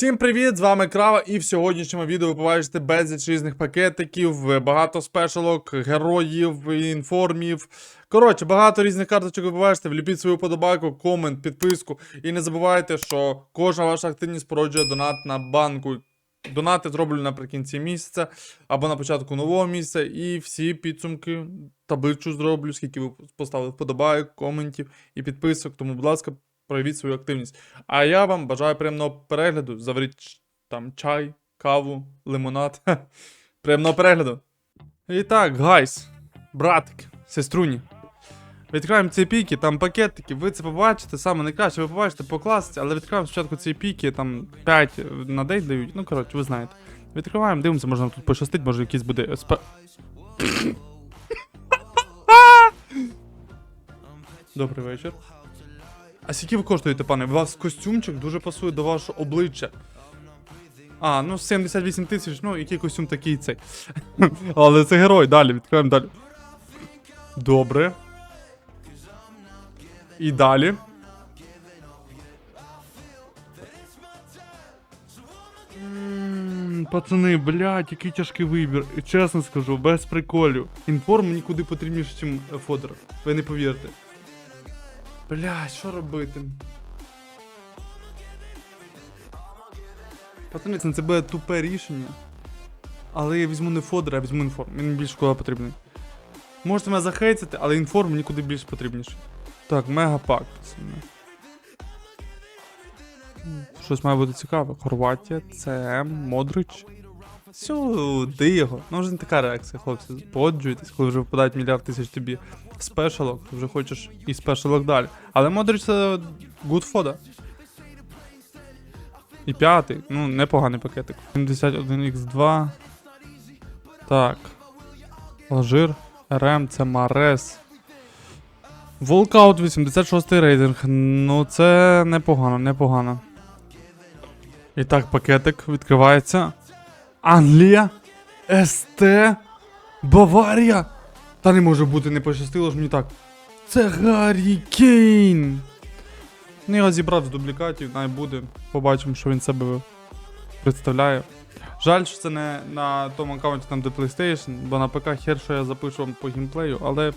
Всім привіт! З вами Крава, і в сьогоднішньому відео ви побачите безліч різних пакетиків, багато спешалок, героїв, інформів. Коротше, багато різних карточок ви побачите. Вліпіть свою подобайку, комент, підписку. І не забувайте, що кожна ваша активність породжує донат на банку. Донати зроблю наприкінці місяця або на початку нового місяця. І всі підсумки, табличку зроблю, скільки ви поставили вподобайок, коментів і підписок. Тому, будь ласка, проявіть свою активність. А я вам бажаю приємного перегляду. Заваріть там чай, каву, лимонад. Приємного перегляду. І так, гайс, братики, сеструні. Відкриваємо ці піки, там пакетики, ви це побачите, саме найкраще, ви побачите по класиці, але відкриваємо спочатку ці піки, там 5 на день дають. Ну, коротше, ви знаєте. Відкриваємо, дивимося, може нам тут пощастить, може якийсь буде спе. Добрий вечір. А скільки ви коштуєте, пане? У вас костюмчик дуже пасує до вашого обличчя. А, ну 78 тисяч, ну який костюм такий цей. Але це герой, далі, відкриваємо далі. Добре. І далі. М, Пацани, блядь, який тяжкий вибір. Чесно скажу, без приколів. Інформ нікуди потрібніше, ніж фодер. Ви не повірте. Блядь, що робити? Пацани, це це буде тупе рішення. Але я візьму не фодер, а візьму інформ. Він більш куди потрібний. Можете мене захейтити, але інформ мені куди більш потрібніше. Так, мегапак, пацани. Щось має бути цікаве. Хорватія, ЦМ, Модрич. Сюди його. Ну вже не така реакція, хлопці. Погоджуйтесь, коли вже випадають мільярд тисяч тобі спешалок, ти вже хочеш і спешалок далі. Але Модрич це good фода. І п'ятий, ну, непоганий пакетик. 71x2. Так. Алжир. РМ, це Марес. Волкаут 86 рейтинг. Ну, це непогано, непогано. І так, пакетик відкривається. Англія. СТ. Баварія. Та не може бути, не пощастило ж мені так. Це Гаррі Кейн. Ну, його зібрав з дублікатів, най буде. Побачимо, що він себе представляє. Жаль, що це не на тому аккаунті там де PlayStation, бо на ПК хер, що я запишу вам по геймплею, але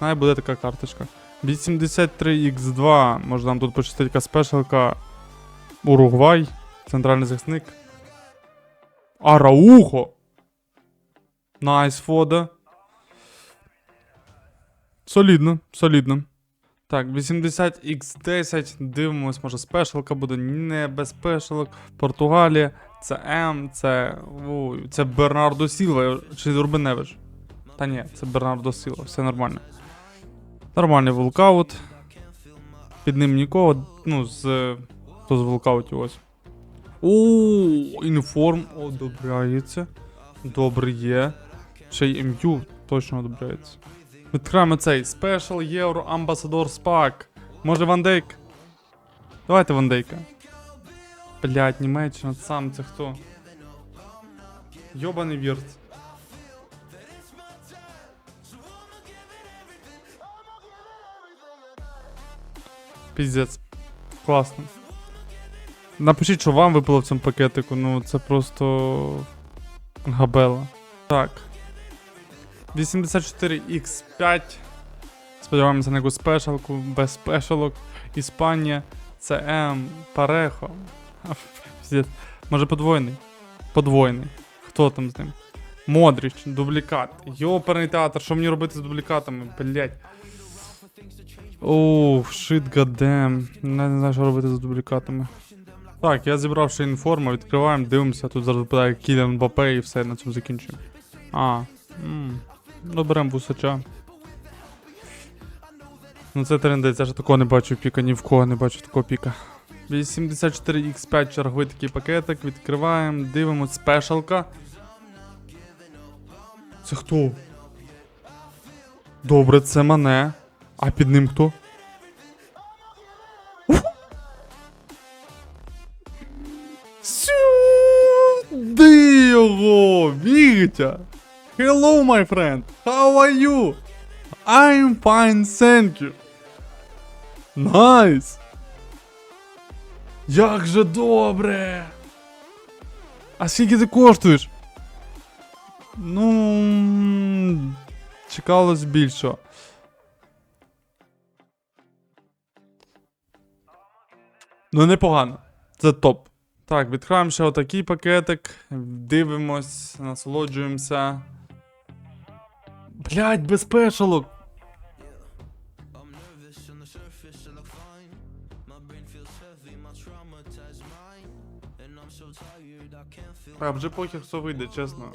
най буде така карточка. 83X2, може нам тут почистити яка спешалка. Уругвай, центральний захисник. Араухо! Найс фода. Солідно, солідно. Так, 80x10. Дивимось, може спешалка буде. Не без спешалок. Португалія. Це М, це. Ой, це Бернардо Сілва чи Рубиневич. Та ні, це Бернардо Сілва, все нормально. Нормальний вулкаут. Під ним нікого. Ну, з. Хто з вулкаутів ось. О, інформ одобряється. Добре є. Ще й МЮ точно одобряється. Відкриваємо цей Special Євро Ambassador Pack. Може Ван Дейк? Давайте Ван Дейка. Блять, Німеччина, сам це хто? Йобаний вірт. Піздець. Класно. Напишіть, що вам випало в цьому пакетику, ну це просто. Габела. Так. 84X5. Сподіваємося на якусь спешалку, без спешалок. Іспанія, ЦМ, Парехо. Може подвойний? Подвойний. Хто там з ним? Модріч, дублікат. Йоперний театр, що мені робити з дублікатами? Блять. Оу, шит гадем. Не знаю, що робити з дублікатами. Так, я зібрав ще інформу, відкриваємо, дивимося, тут зараз випадає Кіліан Мбаппе і все, на цьому закінчуємо. А, м, ну беремо вусача. Ну це трендець, я ж такого не бачу піка, ні в кого не бачу такого піка. 84X5 черговий такий пакетик, відкриваємо, дивимось, спешалка. Це хто? Добре, це мене. А під ним хто? Сюди його! Вітя! Hello, my friend! How are you? I'm fine, thank you. Nice! Як же добре! А скільки ти коштуєш? Ну. Чекалось більшого. Ну, непогано. Це топ. Так, відкриваємо ще отакий пакетик. Дивимось, насолоджуємося. Блять, без спешалок. А вже похер хто вийде, чесно.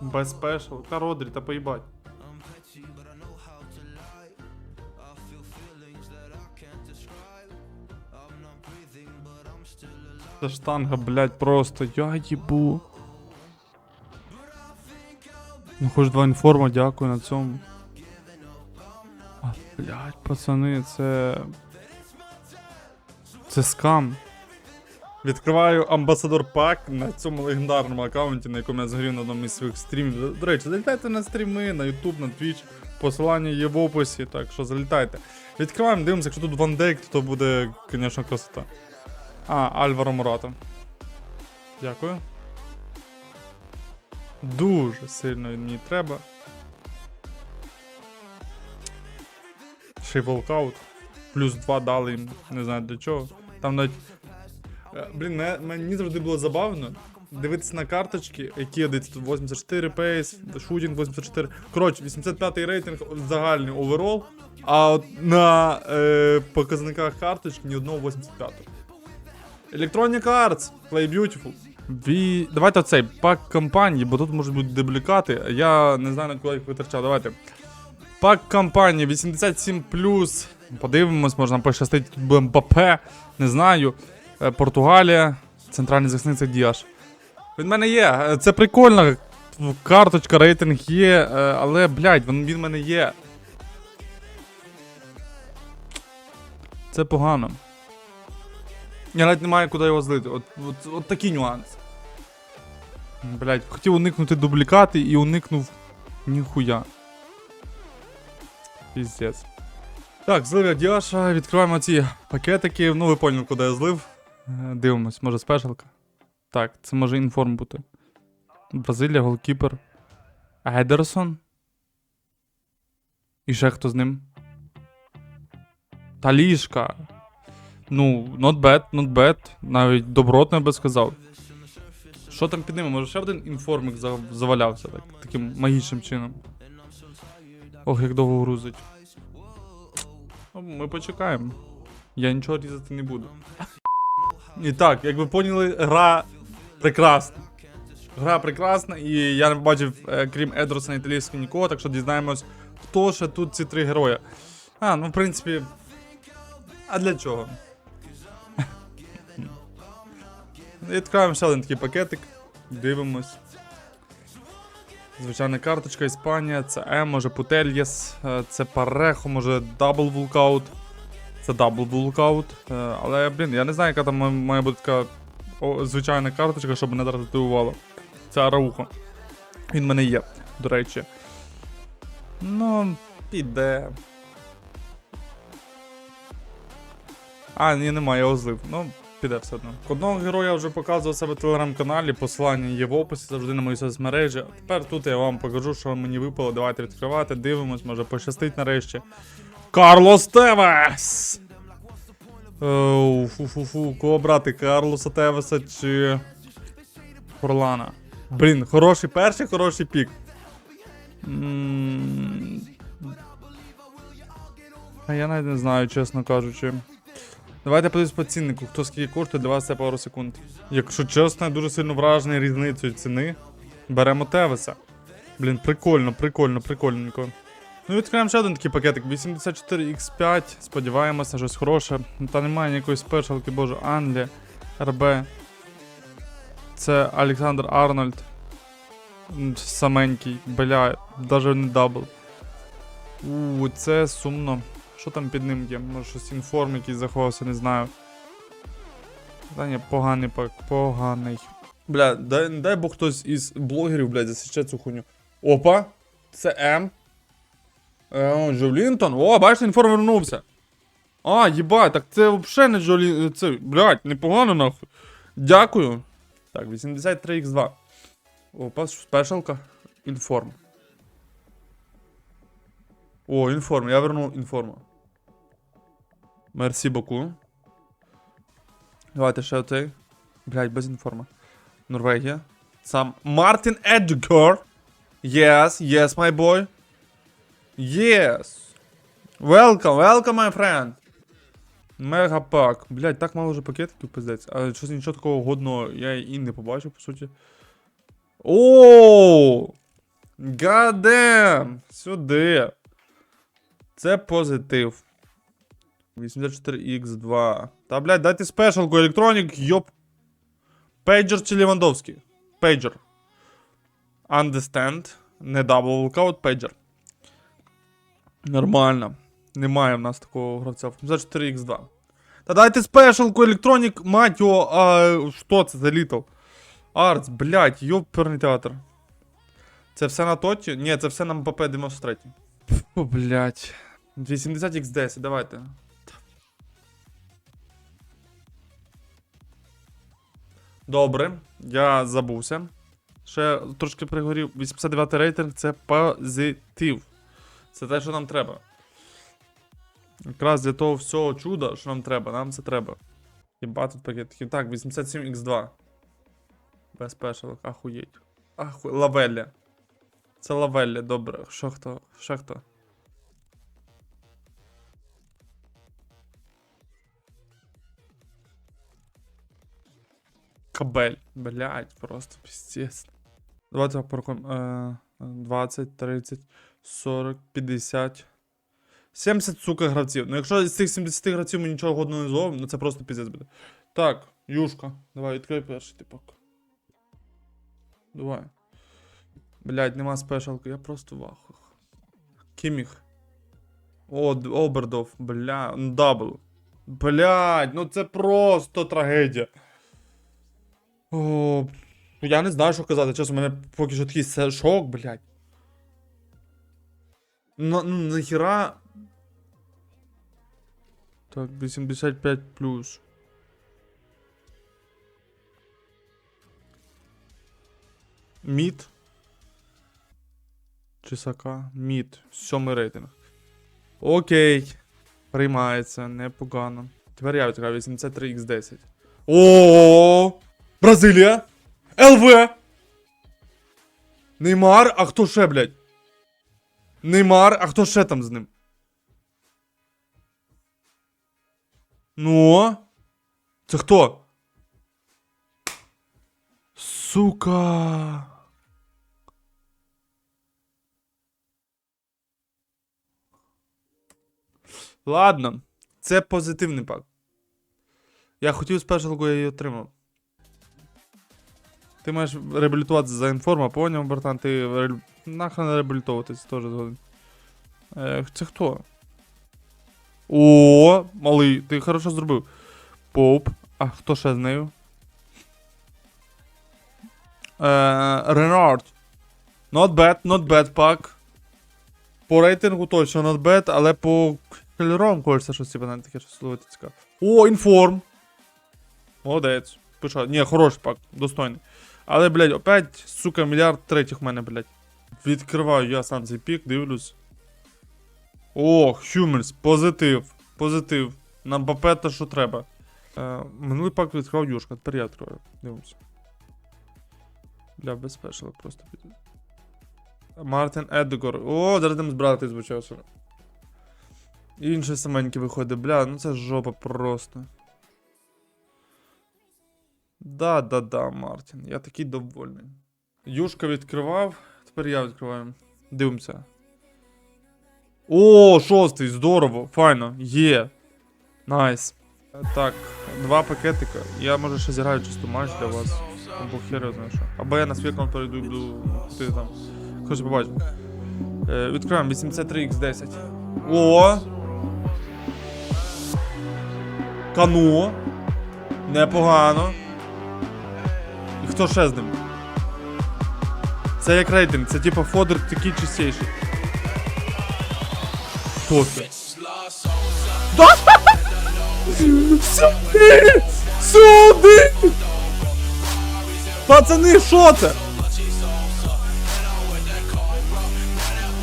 Без спешал. Та родрі, та поїбать. Це штанга, блядь, просто. Я їбу. Ну хоч два інформа, дякую на цьому. А, блядь, пацани, це. Це скам. Відкриваю амбасадор пак на цьому легендарному аккаунті, на якому я згорів на одному із своїх стрімів. До речі, залітайте на стріми, на YouTube, на Twitch. Посилання є в описі, так що залітайте. Відкриваємо, дивимося, якщо тут Ван Дейк, то буде, звісно, красота. А, Альваро Мурата. Дякую. Дуже сильно мені треба. Ще й волкаут. Плюс 2 дали їм, не знаю для чого. Там навіть. Е, Блін, мені завжди було забавно дивитися на карточки, які десь тут 84 пейс, шутінг 84. Коротше, 85 рейтинг загальний оверол, а от на е, показниках карточки ні одного 85. Electronic Arts, Play Beautiful. Ві... Давайте оцей пак кампанії, бо тут можуть бути дублікати. Я не знаю, на кого їх витрачав. Давайте. Пак кампанії 87. Подивимось, можна пощастити тут МБП, не знаю. Е, Португалія, центральний захисник Діаш. Він в мене є. е, Це прикольно. Карточка, рейтинг є, е, але, блядь, він, він в мене є. Це погано. Я навіть не маю куди його злити. От, от, от такий нюанс. Блять, хотів уникнути дублікати і уникнув ніхуя. Піздець. Так, злив я Діаша, відкриваємо ці пакетики. Ну, ви поняли, куди я злив. Е, Дивимось, може спешалка. Так, це може інформ бути. Бразилія, голкіпер. Едерсон. І ще хто з ним? Талішка. Ну, not bad, not bad. Навіть добротно я би сказав. Що там під ними? Може ще один інформик завалявся так, таким магічним чином. Ох, як довго грузить. Ну, Ми почекаємо. Я нічого різати не буду. І так, як ви поняли, гра прекрасна. Гра прекрасна, і я не побачив, е, крім Едроса італійського нікого, так що дізнаємось, хто ще тут ці три герої. А, ну в принципі. А для чого? Відкриваємо ще один такий пакетик. Дивимось. Звичайна карточка Іспанія, це М, може Путельєс, е, це Парехо, може Дабл Вулкаут. Це Дабл Вулкаут. е, Але, блін, я не знаю, яка там має- бути така звичайна карточка, щоб мене зараз дивувало. Це Араухо. Він в мене є, до речі. Ну, піде. А, ні, немає, я. Ну, піде все одно. Одного героя вже показував себе в телеграм-каналі, посилання є в описі, завжди на мої соцмережі. А тепер тут я вам покажу, що мені випало. Давайте відкривати, дивимось, може пощастить нарешті. Карлос Тевес! Оу, Фу-фу-фу, кого брати, Карлоса Тевеса чи. Форлана? Блін, хороший перший, хороший пік. А я навіть не знаю, чесно кажучи. Давайте подивимось по ціннику, хто скільки коштує, для вас це пару секунд. Якщо чесно, я дуже сильно вражений різницею ціни. Беремо Тевеса. Блін, прикольно, прикольно, прикольненько. Ну, відкриємо ще один такий пакетик. 84X5. Сподіваємося, щось хороше. Та немає ніякої спешалки, боже, Англія, РБ. Це Олександр Арнольд. Саменький, бля, даже не дабл. У, це сумно. Що там під ним є? Може щось інформ якийсь заховався, не знаю. Та ні, поганий пак, поганий. Бля, дай, дай Бог хтось із блогерів, блядь, засіче цю хуйню. Опа! Це М. Е, Джолінтон. О, бачите, інформ вернувся. А, їбать, так це взагалі не Джолі... Це, блядь, непогано нахуй. Дякую. Так, 83х2. Опа, спешалка. Інформ. О, інформ, я вернув інформу. Мерсі боку. Давайте ще оцей. Блять, без інформа. Норвегія. Сам Мартін Еджгер. Yes, yes, my boy. Yes. Welcome, welcome, my friend. Мегапак. Блять, так мало вже пакетиків, пиздець. А щось нічого такого годного я і не побачив, по суті. О! Гадем! Сюди. Це позитив. 84x2. Та, блядь, дайте спешалку, електронік, йоп. Пейджер чи Левандовський? Пейджер. Understand. Не дабл волкаут, пейджер. Нормально. Немає в нас такого гравця. 84x2. Та дайте спешалку, електронік, мать його, а що це за літл? Артс, блядь, йоперний театр. Це все на тоті? Ні, це все на МПП 93. Фу, блядь. 80x10, давайте. Добре, я забувся. Ще трошки пригорів. 89 рейтинг це позитив. Це те, що нам треба. Якраз для того всього чуда, що нам треба, нам це треба. Хіба тут пакетиків. Так, 87x2. Без спешалок, ахуєть. Аху... Лавелля. Це лавелля, добре. Що хто? Що хто? Кабель. Блять, просто пиздец. Давайте порахуємо. Е, 20, 30, 40, 50. 70, сука, гравців. Ну, якщо з цих 70 гравців ми нічого годного не зловимо, ну це просто піздець буде. Так, Юшка, давай, відкрий перший типок. Давай. Блять, нема спешалки, я просто в ахух. Кіміх. О, Обердов, бля, ну, дабл. Блять, ну це просто трагедія. О, я не знаю, що казати. Чесно, у мене поки що такий шок, блять. Ну, ну нахіра. Так, 85 плюс. Мід. Чисака. Мід. Сьомий рейтинг. Окей. Приймається, непогано. Тепер я відкриваю 83x10. О! Бразилія! ЛВ! Неймар, а хто ще, блядь? Неймар, а хто ще там з ним? Ну? Це хто? Сука. Ладно, це позитивний пак. Я хотів спешалку, я її отримав. Ти маєш реабілітуватися за інформа, поняв, братан, ти реабілі- нахрен реабілітовуватись теж згоден. Е, це хто? О, малий, ти хорошо зробив. Поп. А хто ще з нею? Е, Ренард. Not bad, not bad пак. По рейтингу точно not bad, але по кольорам хочеться щось навіть таке щось ловити цікаво. О, інформ. Молодець. Пиша. Ні, хороший пак, достойний. Але, блядь, опять, сука, мільярд третіх в мене, блядь. Відкриваю я сам цей пік, дивлюсь. О, Хюмельс, позитив. Позитив. Нам те, що треба. Е, минулий пак відкривав Юшка, тепер я відкриваю. Дивимося. Бля, без просто піде. Мартин Едгор. О, зараз там збирати звучався. Інше саменьке виходить, бля, ну це жопа просто. Да, да, да, Мартін. Я такий довольний. Юшка відкривав, тепер я відкриваю. Дивимося. О, шостий, здорово, файно, є. Найс. Так, два пакетика. Я може ще зіграю чисто матч для вас. Або хер я знаю що. Або я на свій аккаунт перейду і буду ти там. Хоч побачимо. Е, відкриваємо 83x10. О! Кану. Непогано. І хто ще з ним? Це як рейтинг, це типа фодер такий чистіший. Хто це? Да! Сюди! Сюди! Пацани, що це?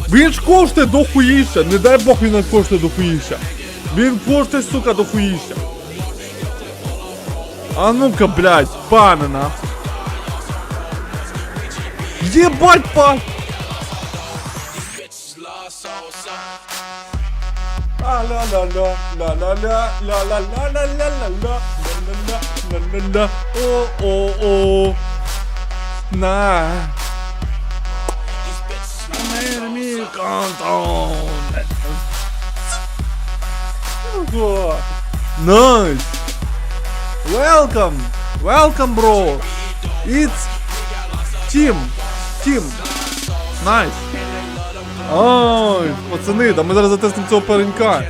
Він ж коштує до хуїща. Не дай Бог він не коштує до хуїща. Він коштує, сука, до хуїща. А ну-ка, блядь, пане нахуй. Ебать, па! О-о-о. На. Nice. Welcome. Welcome, bro. It's Team. Team. Nice. Ой, пацани, да ми зараз затестимо цього паренька.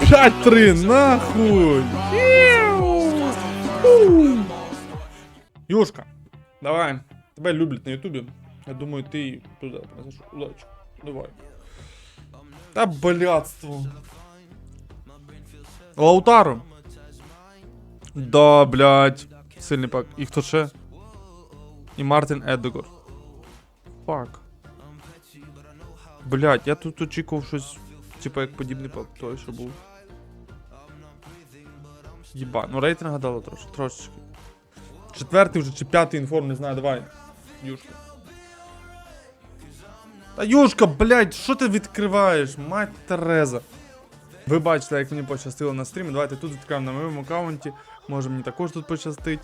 5-3, нахуй. Юшка, давай. Тебе люблять на Ютубі. Я думаю, ти туди принесеш удачу. Давай. Та блядство. Лаутаро. Да, блядь. Сильний пак. І хто ще? І Мартін Едегор. Фак. Блядь, я тут очікував щось, типа як подібний пак той, що був. Єба, ну рейтинг гадало трошки, трошечки. Четвертий вже чи п'ятий інформ, не знаю, давай. Юшка. Та Юшка, блядь, що ти відкриваєш? Мать Тереза. Ви бачите, як мені пощастило на стрімі. Давайте тут відкриваємо на моєму аккаунті. Може мені також тут пощастить.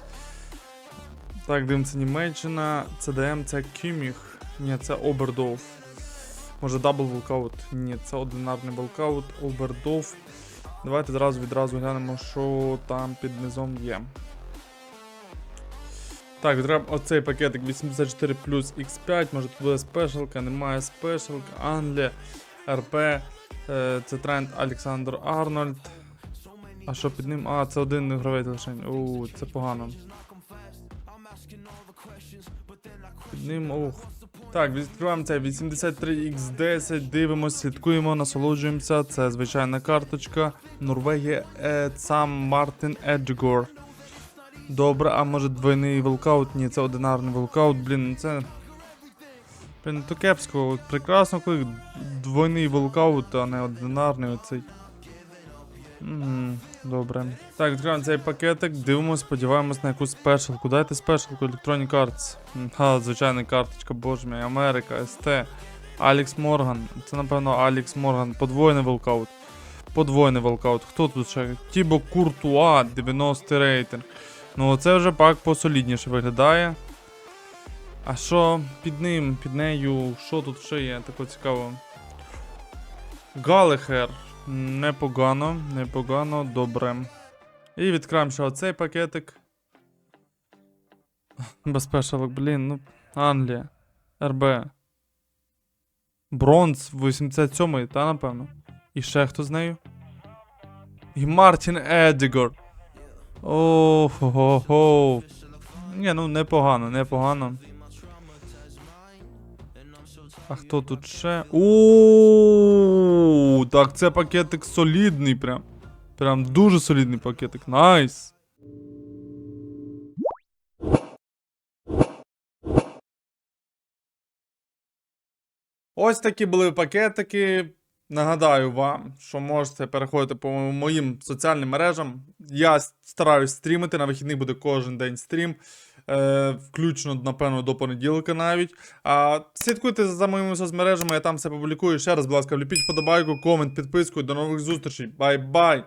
Так, дивимося Німеччина. CDM це Кіміх. Ні, це Обердов. Може дабл волкаут? Ні, це одинарний волкаут, Обердов. Давайте зразу відразу глянемо, що там під низом є. Так, відкриваємо оцей пакетик 84 плюс X5, може тут буде спешалка, немає спешалка, Англія, РП, е, це тренд Олександр Арнольд. А що під ним? А, це один ігровий лише. У, це погано. Ним, ух. Так, відкриваємо цей 83X10, дивимося, слідкуємо, насолоджуємося. Це звичайна карточка. Норвегія, е, сам Мартин Еджгор. Добре, а може двойний волкаут? Ні, це одинарний волкаут, блін, ну це. Блін, ну то кепсько. Прекрасно, коли двойний волкаут, а не одинарний оцей. Добре. Так, відкриваємо цей пакетик, дивимося, сподіваємось на якусь спешалку. Дайте спешалку Electronic Arts. Ха, звичайна карточка, боже мій, Америка, СТ. Алекс Морган. Це, напевно, Алекс Морган. Подвойний волкаут. Подвойний волкаут. Хто тут ще? Тібо Куртуа, 90 рейтинг. Ну, це вже пак посолідніше виглядає. А що під ним, під нею, що тут ще є? Таке цікаво. Галехер. Непогано, непогано, добре. І відкриємо ще оцей пакетик. Без спешалок, блін, ну. Англія. РБ. Бронз 87-й, та напевно. І ще хто з нею? І Мартін Едігор. Ого-го. Ні, ну непогано, непогано. А хто тут ще? О, так це пакетик солідний прям. Прям дуже солідний пакетик. Найс. Ось такі були пакетики. Нагадаю вам, що можете переходити по моїм соціальним мережам. Я стараюсь стрімити. На вихідних буде кожен день стрім. Е, включно, напевно, до понеділка навіть. А слідкуйте за моїми соцмережами, я там все публікую. Ще раз, будь ласка, вліпіть вподобайку, комент, підписку. До нових зустрічей. Бай-бай!